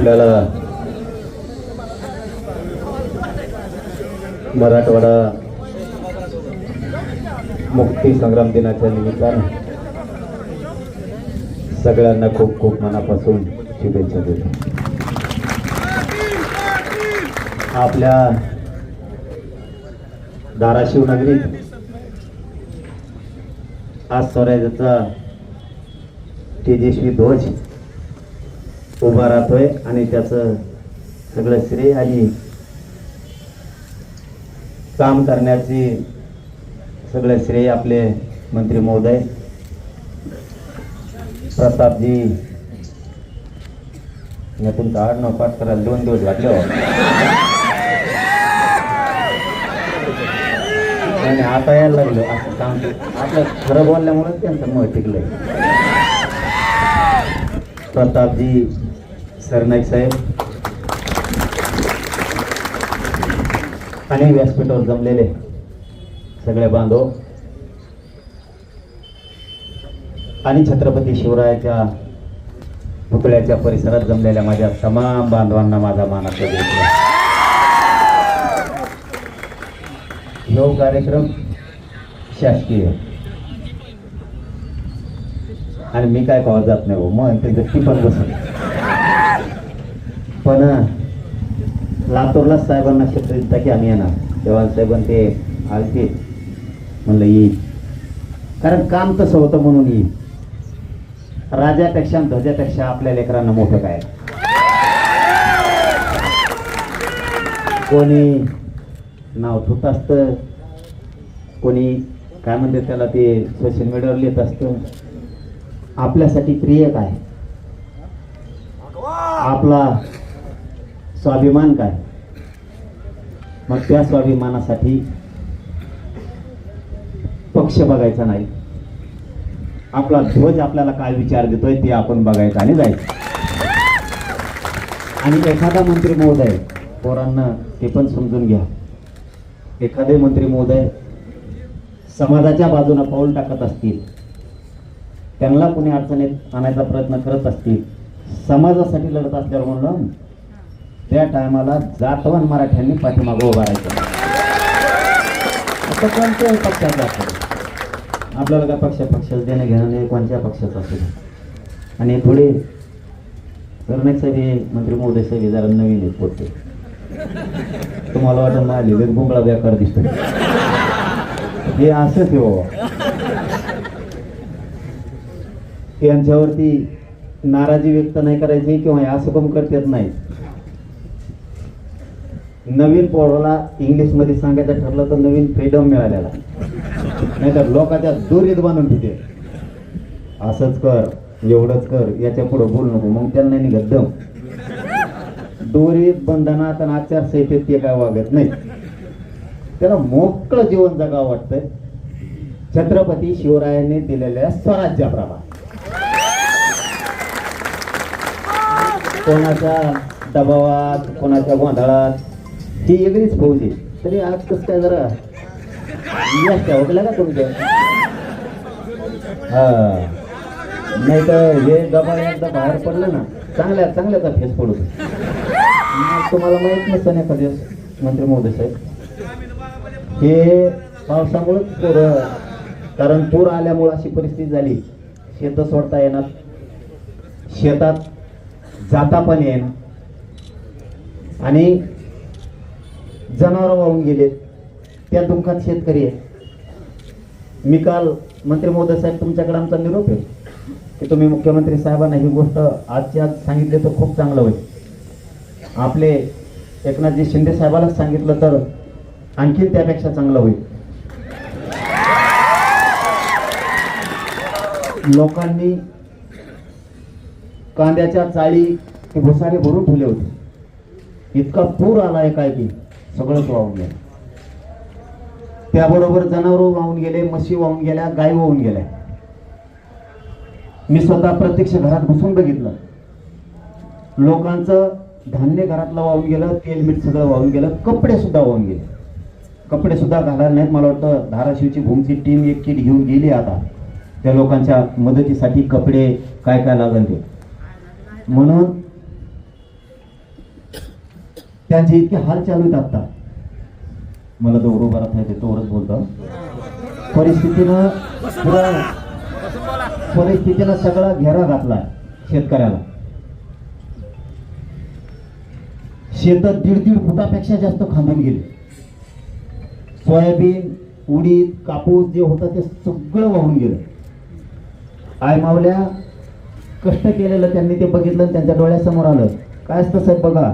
आपल्याला मराठवाडा मुक्ती संग्राम दिनाच्या निमित्तानं सगळ्यांना खूप खूप मनापासून शुभेच्छा देतो. आपल्या धाराशिव नगरीत आज स्वराज्याचा तेजस्वी ध्वज उभा राहतोय आणि त्याचं सगळं श्रेय आणि काम करण्याची सगळं श्रेय आपले मंत्री महोदय प्रतापजी यातून आठ नऊ पाठ करायला दोन दिवस वाटले हो. आणि आता यायला लागलो असं काम. आपलं खरं बोलल्यामुळे त्यांचं मग टिकलंय. प्रतापजी सरनाईक साहेब. आणि व्यासपीठावर जमलेले सगळे बांधव. आणि छत्रपती शिवरायाच्या पुतळ्याच्या परिसरात जमलेल्या माझ्या तमाम बांधवांना माझा मानाचा घेतला ह्यो कार्यक्रम शासकीय. आणि मी काय कवा जात नाही हो मग ते गट्टी पण बसत पण लातूरला साहेबांना शब्द की आम्ही येणार. तेव्हा साहेबांनी ते आलते म्हणलं येईल. कारण काम तसं होतं म्हणून येईल. राजापेक्षा ध्वजापेक्षा आपल्या लेकरांना मोठं काय? कोणी नाव ठुत असतं कोणी काय म्हणते त्याला ते सोशल मीडियावर लिहित असतं. आपल्यासाठी प्रिय काय? आपला स्वाभिमान काय? मग त्या स्वाभिमानासाठी पक्ष बघायचा नाही. आपला ध्वज आपल्याला काय विचार देतोय ते आपण बघायचं आणि जायचं. आणि एखादा मंत्री महोदय पोरांना ते पण समजून घ्या. एखादे मंत्री महोदय समाजाच्या बाजूने पाऊल टाकत असतील. त्यांना कुणी अडचणीत आणायचा प्रयत्न करत असतील. समाजासाठी लढत असल्यावर म्हणलं त्या टायमाला जातवान मराठ्यांनी पाठीमागं उभा राहायचं. आता कोणत्याही पक्षात आपल्याला काय पक्ष पक्षाचं देणं घेणं नाही कोणत्या पक्षाचं असेल आणि थोडे सरनाईक साहेब हे मंत्री महोदय साहेब जरा नवीन आहेत पोटे. तुम्हाला वाटतं मारली बुंगळा बेकार दिसतो हे असंच आहे बाबा. यांच्यावरती नाराजी व्यक्त नाही करायची किंवा हे असं कम करतात नाही. नवीन पोराला इंग्लिशमध्ये सांगायचं ठरलं तर नवीन फ्रीडम मिळालेला. नाहीतर लोकांच्या दोरीत बांधून ठेवते. असंच कर एवढंच कर याच्यापुढे बोलू नको. मग त्यांना निघत दोरीत बंधनात आणि आचारसंहितेत ते काय वागत नाही. त्याला मोकळं जीवन जगावं वाटतंय. छत्रपती शिवरायांनी दिलेल्या स्वराज्याप्रमाणे कोणाच्या दबावात कोणाच्या गोंधळात ती वेगळीच फौज आहे. तरी आज कसं काय जरा यश ठेवलं का तुमच्या हा. नाही तर हे दबा एकदा बाहेर पडलं ना चांगल्या चांगल्याचा फेस पडू मग तुम्हाला माहीत नसतं ना एखाद्या मंत्री महोदय साहेब. हे पावसामुळेच पूर कारण पूर आल्यामुळं अशी परिस्थिती झाली. शेतं सोडता येणार. शेतात जाता पण येणार. आणि जनावर वाहून गेले. त्या दुःखात शेतकरी आहे. मी काल मंत्री महोदय साहेब तुमच्याकडे आमचा निरोप आहे की तुम्ही मुख्यमंत्री साहेबांना ही गोष्ट आजची आज सांगितली तर खूप चांगलं होईल. आपले एकनाथजी शिंदे साहेबांनाच सांगितलं तर आणखी त्यापेक्षा चांगलं होईल. लोकांनी कांद्याच्या चाळी ते भुसारे भरून ठेवले होते. इतका पूर आला आहे काय की? सगळंच वाहून गेलं. त्याबरोबर जनावर वाहून गेले म्हशी वाहून गेल्या गाय वाहून गेल्या. मी स्वतः प्रत्यक्ष घरात घुसून बघितलं. लोकांचं धान्य घरातलं वाहून गेलं तेल मीठ सगळं वाहून गेलं कपडे सुद्धा वाहून गेले. कपडे सुद्धा घालायला नाहीत मला वाटतं धाराशिवची भूमची टीम एक किट घेऊन गेली आता. त्या लोकांच्या मदतीसाठी कपडे काय काय लागेल ते. म्हणून त्यांचे इतके हाल चालू आहेत आता मला तो उभा राहत तोवरच बोलतो. परिस्थितीनं पुरं परिस्थितीनं सगळा घेरा घातला शेतकऱ्याला. शेतात दीड दीड फुटापेक्षा जास्त खांदून गेले. सोयाबीन उडीद कापूस जे होतं ते सगळं वाहून गेलं. आय मावल्या कष्ट केलेलं त्यांनी ते बघितलं आणि त्यांच्या डोळ्यासमोर आलं. काय असतं साहेब बघा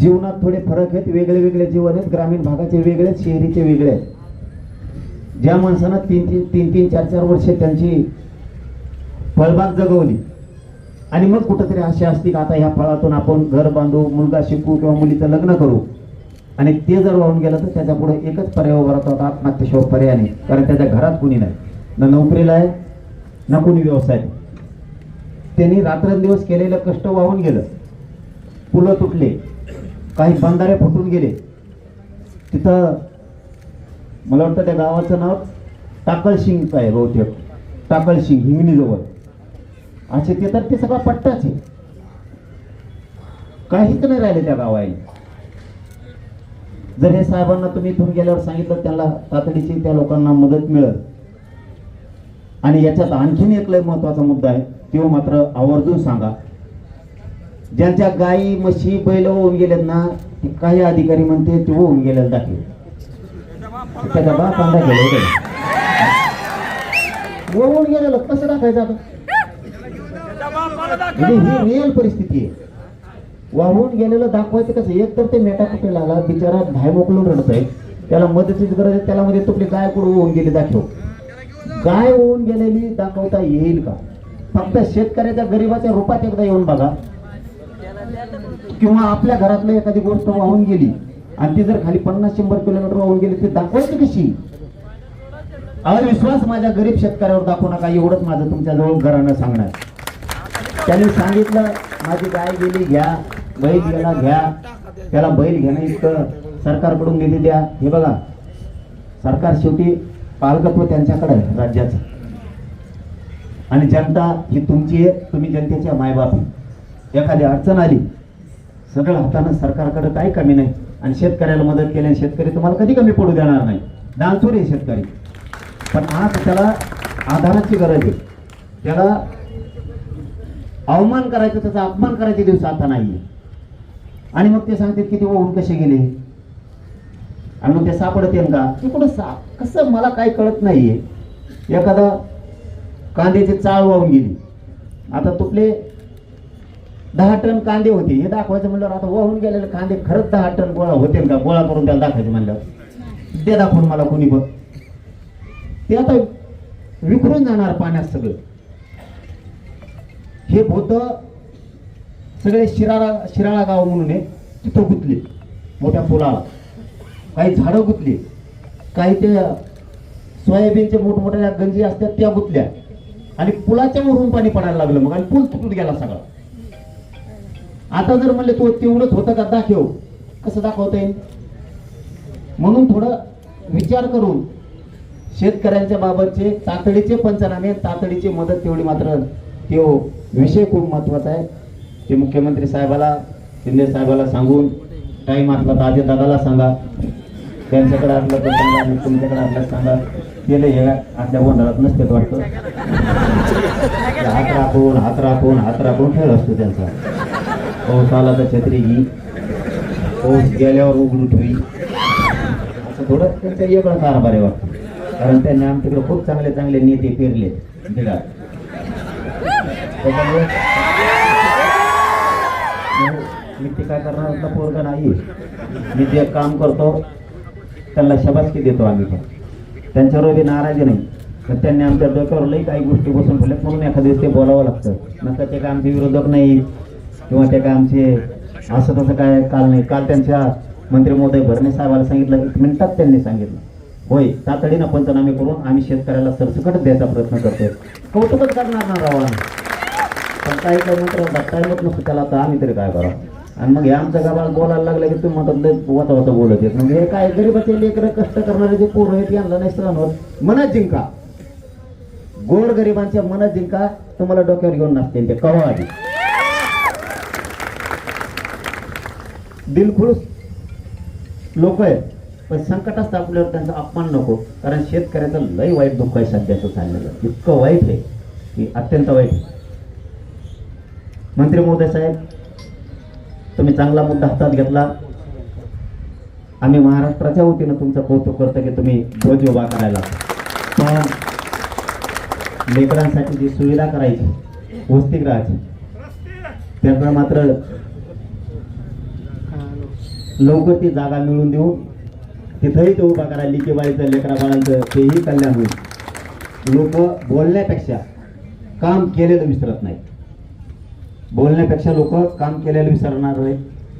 जीवनात थोडे फरक आहेत वेगळे वेगळे जीवन आहेत ग्रामीण भागाचे वेगळे आहेत शहरीचे वेगळे आहेत. ज्या माणसानं तीन तीन तीन तीन चार चार वर्षे त्यांची फळबाग जगवली आणि मग कुठंतरी आशा असते की आता ह्या फळातून आपण घर बांधू मुलगा शिकू किंवा मुलीचं लग्न करू आणि ते जर वाहून गेलं तर त्याच्या पुढे एकच पर्याय उभा राहतो आता आत्महत्येशिवाय पर्याय नाही कारण त्याच्या घरात कुणी नाही. ना नोकरीला आहे ना कोणी व्यवसाय त्यांनी रात्रंदिवस केलेलं कष्ट वाहून गेलं. पुलं तुटले. काही बंधारे फुटून गेले. तिथं मला वाटतं त्या गावाचं नाव टाकळशिंग आहे बहुतेक. टाकलशिंग हिंगणीजवळ. असे ते तर ते सगळा पट्टाच आहे. काहीच नाही राहिले त्या गावाला जर हे साहेबांना तुम्ही इथून गेल्यावर सांगितलं त्याला तातडीची त्या लोकांना मदत मिळेल. आणि याच्यात आणखीन एक लय महत्त्वाचा मुद्दा आहे तो मात्र आवर्जून सांगा. ज्यांच्या गायी म्हशी बैल होऊन गेलेत ना ते काही अधिकारी म्हणते ते होऊन गेलेत दाखले त्याचा बाप कांदा गेले होते. होऊन गेलेलं कसं दाखायचं आता? म्हणजे ही रिअल परिस्थिती आहे. वाहून गेलेलं दाखवायचं कसं एक तर ते मेटाकुटेला आला बिचारा भाय मोकलून रडत आहे. त्याला मदतीची गरज आहे त्याला मध्ये तुपली गाय कुठं होऊन गेली दाखव. गाय होऊन गेलेली दाखवता येईल का? फक्त शेतकऱ्याच्या गरीबाच्या रूपात एकदा येऊन बघा. किंवा आपल्या घरातलं एखादी गोष्ट वाहून गेली आणि ती जर खाली पन्नास शंभर किलोमीटर वाहून गेली ती दाखवायची कशी? अविश्वास विश्वास माझ्या गरीब शेतकऱ्यावर दाखवू नका एवढंच माझं तुमच्याजवळ घरानं सांगणार. त्यांनी सांगितलं माझी गाय गेली घ्या. बैल गेला घ्या. त्याला बैल घेणं इतकं सरकारकडून निधी द्या. हे बघा सरकार शेवटी पालकत्व त्यांच्याकडे आहे राज्याचं. आणि जनता ही तुमची आहे तुम्ही जनतेच्या मायबाप आहे. एखादी अडचण आली सगळं हातानं सरकारकडे काही कमी नाही. आणि शेतकऱ्याला मदत केल्याने शेतकरी तुम्हाला कधी कमी पडू देणार नाही. दानचोर आहे शेतकरी. पण आज त्याला आधाराची गरज आहे. त्याला अवमान करायचं त्याचा अपमान करायचे दिवस आता नाही आणि मग ते सांगतात की ते होऊन कसे गेले? आणि मग ते सापडत येईल का? ते कुठं साप कसं मला काही कळत नाहीये. एखादा कांद्याची चाळ वाहून गेली. आता तुपले दहा टन कांदे होते. हे दाखवायचं म्हणलं आता वाहून गेलेले कांदे खरंच दहा टन गोळा होते का? गोळा करून त्याला दाखवायचे म्हणलं ते दाखवून मला कोणी बघ ते आता विखरून जाणार पाण्यात सगळं. हे भूत सगळे शिराळा शिराळा गाव म्हणून आहे. तिथं गुतले मोठ्या पुलाला. काही झाडं गुतली. काही ते सोयाबीनचे मोठमोठ्या गंजी असतात त्या गुतल्या. आणि पुलाच्या वरून पाणी पडायला लागलं मग आणि पूल तुटून गेला सगळा. आता जर म्हणले तो तेवढंच होतं का? दाखव. कसं दाखवता येईल म्हणून थोडं विचार करून शेतकऱ्यांच्या बाबतचे तातडीचे पंचनामे तातडीची मदत तेवढी मात्र तो विषय खूप महत्त्वाचा आहे. ते मुख्यमंत्री साहेबाला शिंदे साहेबाला सांगून टाईम असला तर आधी दादाला सांगा. त्यांच्याकडे असलं तर सांगा आणि तुमच्याकडे असलं सांगा. केलं हे आपल्या गोंधळात नसतेच वाटतं. हात राखून हात राखून हात राखून खेळ असतो त्यांचा. पाऊस आला तर छत्री घे. पाऊस गेल्यावर उघडून ठेवी. असं थोडं त्यांचा वेगळं कारभार आहे वाटतं. कारण त्यांनी आमच्याकडे खूप चांगले चांगले नेते पेरले. जगात त्याच्यामुळे मी- ते काय करणार? होता पोरगा नाही मी ते काम करतो. त्यांना शबासकी देतो आम्ही पण. त्यांच्यावर बी नाराजी नाही. तर त्यांनी आमच्या डोक्यावर लई काही गोष्टी बसून ठेवल्या म्हणून एखाद्या दिवस ते बोलावं लागतं. नंतर ते काय आमचे विरोधक नाही किंवा ते काय आमचे असं तसं काय काल नाही. काल त्यांच्या मंत्री महोदय भरणे साहेबाला सांगितलं एक मिनिटात त्यांनी सांगितलं. होय तातडीनं पंचनामे करून आम्ही शेतकऱ्याला सरसकट द्यायचा प्रयत्न करतोय. कौतुकच करणार ना राव पण काही काय मात्र काय मत नसतं त्याला आता आम्ही तरी काय करा आणि मग हे आमच्या गावाला बोलायला लागलं की तुम्ही म्हणतात लय वाता वाता बोलत येत म्हणजे हे काय गरीबाचे लेकरं कष्ट करणारे जे पोरं आहेत यांना नाही सहन मनात जिंका. गोड गरिबांच्या मनात जिंका तुम्हाला डोक्यावर घेऊन नसतील ते. कवा आधी? दिलखुश लोक आहेत. पण संकट असतं आपल्यावर त्यांचा अपमान नको. कारण शेतकऱ्याचं लय वाईट दुःख आहे सध्याचं चाललेलं इतकं वाईट आहे की अत्यंत वाईट मंत्री महोदय साहेब तुम्ही चांगला मुद्दा हातात घेतला. आम्ही महाराष्ट्राच्या वतीनं तुमचं कौतुक करतो की तुम्ही ध्वज उभा करायला. पण लेकरांसाठी जी सुविधा करायची वसतिगृहाची त्याचा मात्र लवकर ती जागा मिळवून देऊ तिथंही ते उभा करा लिकेबाईचं लेकरा बाळांचं तेही कल्याण होईल. लोक बोलण्यापेक्षा काम केलेलं विसरत नाही बोलण्यापेक्षा लोक काम केलेलं विसरणार आहे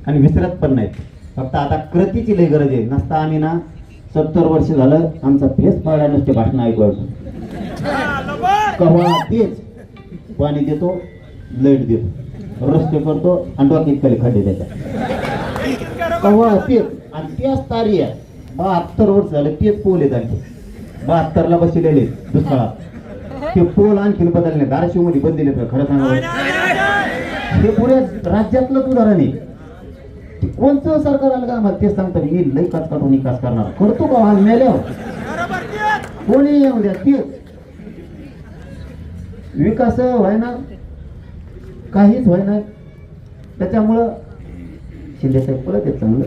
आणि विसरत पण नाहीत. फक्त आता कृतीची लई गरज आहे. नसता आम्ही ना सत्तर वर्ष झालं आमचा फेस पाळल्या नसते भाषण ऐकवायचं कव्हा तेच पाणी देतो लाइट देतो रस्ते करतो आणि डोक्यात खाली खड्डे त्याच्या कव्हा तेच आणि त्याच तारी आहे. बहात्तर वर्ष झालं तेच पोल आहेत आणखी. बहात्तरला बसलेले दुष्काळात. ते पोल आणखीन बदलले. धाराशिवमध्ये बदलले तर खरं सांगा हे पुऱ्या राज्यातलं उदाहरण आहे. कोणतं सरकार आलं का आम्हाला तेच सांगतात मी लई काच काढून विकास करणार. करतो का आम्ही मेल्यावर? कोणी येऊ द्या तेच. विकास व्हायना काहीच व्हायना. त्याच्यामुळं शिंदे साहेब पळत आहेत चांगलं.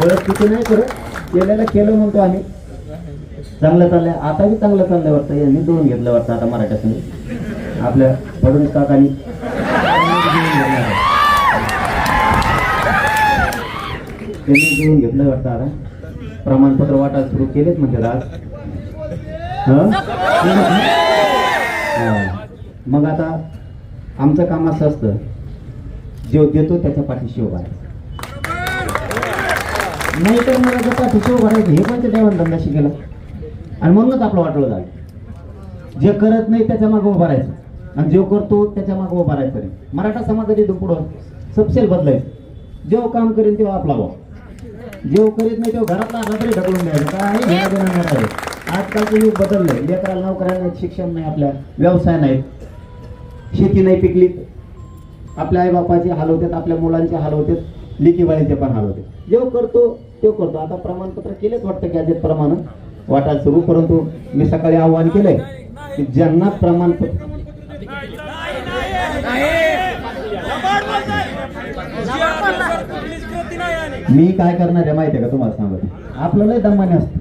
बळत किती नाही करत केलेलं केलं म्हणतो आम्ही. चांगलं चाललंय. आता बी चांगलं चाललंय वाटतं. यांनी जुळून घेतलं वाटतं आता मराठ्यासंग आपल्या फडणवीस काकांनी. त्यांनी जुळून घेतलं वाटतं आता. प्रमाणपत्र वाटायला सुरू केलेच म्हणजे आज. मग आता आमचं काम असं असतं. जो देतो त्याच्या पाठीशी उभा. नाही तर मला जर पाठीशी उभा राहायचं हे पण ते देवान धंदा शिकेला आणि म्हणूनच आपलं वाटलं झालं. जे करत नाही त्याच्यामागे उभा राहायचं. आणि जो करतो त्याच्यामागे उभा राहायचं नाही. मराठा समाजाची इथून पुढं सबसेल बदलायचं. जेव्हा काम करेन तेव्हा आपला भाव. जेव्हा करीत नाही तेव्हा घरातला तरी ढकलून द्यायचं. काय. आजकालचं युग बदललंय. लेकराला नोकऱ्या नाहीत शिक्षण नाही आपल्या व्यवसाय नाहीत शेती नाही पिकली. आपल्या आईबापाचे हाल होतात आपल्या मुलांचे हाल होतात लिकीबाळीचे पण हाल होते. जेव्हा करतो तेव्हा करतो. आता प्रमाणपत्र केलेच वाटतं गॅजेट प्रमाणे. वाटायला सुरू परंतु मी सकाळी आव्हान केलंय की ज्यांना प्रमाणपत्र मी काय करणार आहे माहिती आहे का तुम्हाला सांगत. आपलं लय दमाने असतं.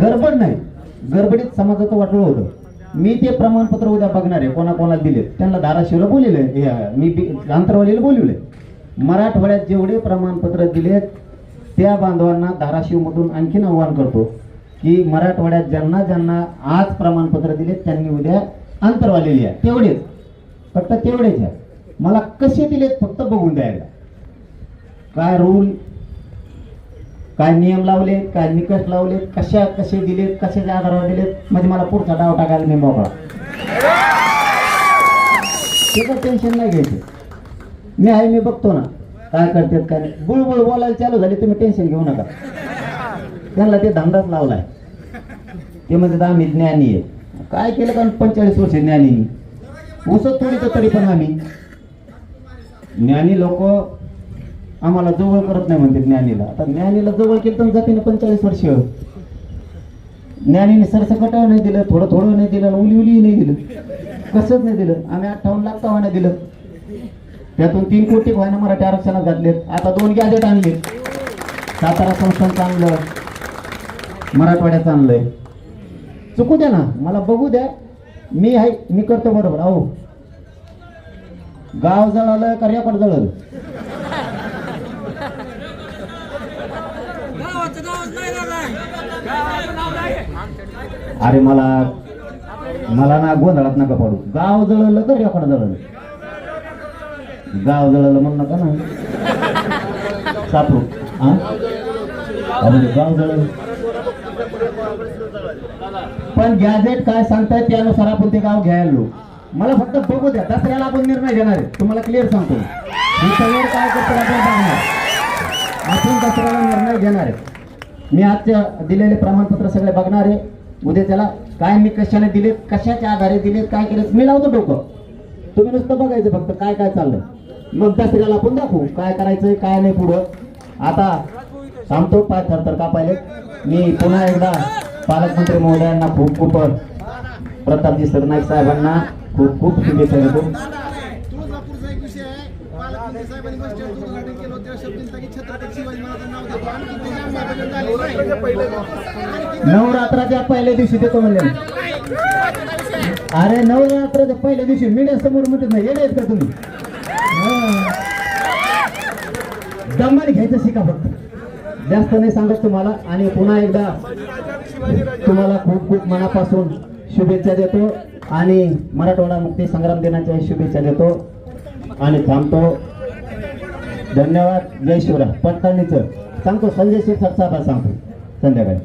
गडबड नाही. गडबडीत समाजाचं वाटलं होतं. मी ते प्रमाणपत्र उद्या बघणार आहे कोणाकोणाला दिले त्यांना धाराशिवला बोलिले मी अंतरवालीला आंतरवालीला बोलवले मराठवाड्यात जेवढे प्रमाणपत्र दिलेत त्या बांधवांना धाराशिवमधून आणखीन आव्हान करतो की मराठवाड्यात ज्यांना ज्यांना आज प्रमाणपत्र दिले त्यांनी उद्या आंतरवालेली आहे तेवढेच. फक्त तेवढेच आहे मला कसे दिलेत फक्त बघून द्यायला. काय रूल काय नियम लावले काय निकष लावले कशा कसे दिलेत कशाच्या आधारावर दिलेत? म्हणजे मला पुढचा डाव टाकायला मी मोकळा. त्याचं टेन्शन नाही घ्यायचं. मी आहे मी बघतो ना. काय करतात काय नाही. बुळबुळ बोलायला चालू झाले तुम्ही टेन्शन घेऊ नका. त्यांना ते धंदाच लावलाय. ते म्हणजे आम्ही ज्ञानी आहे. काय केलं कारण पंचेचाळीस वर्ष ज्ञानी उसत थोडी तर तरी पण आम्ही. ज्ञानी लोक आम्हाला जवळ करत नाही म्हणते ज्ञानीला. आता ज्ञानीला जवळ केलं जातीने पंचेचाळीस वर्ष. ज्ञानीने सरसकट नाही दिलं थोडं थोडं नाही दिलं उली उली नाही दिलं. कसंच नाही दिलं. आम्ही अठ्ठावन्न लाख का दिलं त्यातून तीन कोटी व्हायना मराठी आरक्षणात घातलेत. आता दोन गॅजेट आणले सातारा संस्थानचं आणलं मराठवाड्याचं आणलंय चुकू द्या ना. मला बघू द्या. मी आहे मी करतो बरोबर. अहो. गाव जळालं का रेकॉर्ड जळलं. अरे मला मला ना गोंधळात नका पडू. गाव जळलं तर रेकॉर्ड जळलं. गाव जळलं म्हणू नका ना. सापरू हा म्हणजे गाव जळलं. पण गॅजेट काय सांगताय त्यानुसार आपण ते गाव घ्यायला लो मला फक्त बघू द्या दसऱ्याला आपण निर्णय घेणार आहे. तुम्हाला क्लिअर सांगतो. काय करतो आपण बघणार. आपण दसऱ्याला निर्णय घेणार आहे. मी आजच्या दिलेले प्रमाणपत्र सगळे बघणार आहे. उद्या त्याला काय मी कशाने दिलेत कशाच्या आधारे दिलेत काय केलेत मी लावतो डोकं. तुम्ही नुसतं बघायचं फक्त काय काय चाललंय. मग दसऱ्याला आपण दाखवू काय करायचंय काय नाही पुढं. आता थांबतो पाय तर का पाहिले. मी पुन्हा एकदा पालकमंत्री महोदयांना खूप खूप प्रतापजी सरनाईक साहेबांना खूप खूप शुभेच्छा देतो तुळजापूरचा एक विषय आहे पालकमंत्री साहेबांनी बस स्टँडचं उद्घाटन केलं होतं तेव्हा शब्दींचा की छत्रपती शिवाजी महाराजांचं नाव देतो आणि त्याची अंमलबजावणी झाली नाही. नवरात्राच्या पहिल्या दिवशी देतो म्हणले. अरे नवरात्राच्या पहिल्या दिवशी मीडिया समोर म्हणत नाही येणार का तुम्ही? दमन घ्यायचं शिका फक्त. जास्त नाही सांगत तुम्हाला. आणि पुन्हा एकदा तुम्हाला खूप खूप मनापासून शुभेच्छा देतो. आणि मराठवाडा मुक्ती संग्राम दिनाच्या शुभेच्छा देतो. आणि थांबतो. धन्यवाद. जय शिवराय. पटकणीचं सांगतो संजय शिरसाट साहेब सांगतो. संध्याकाळी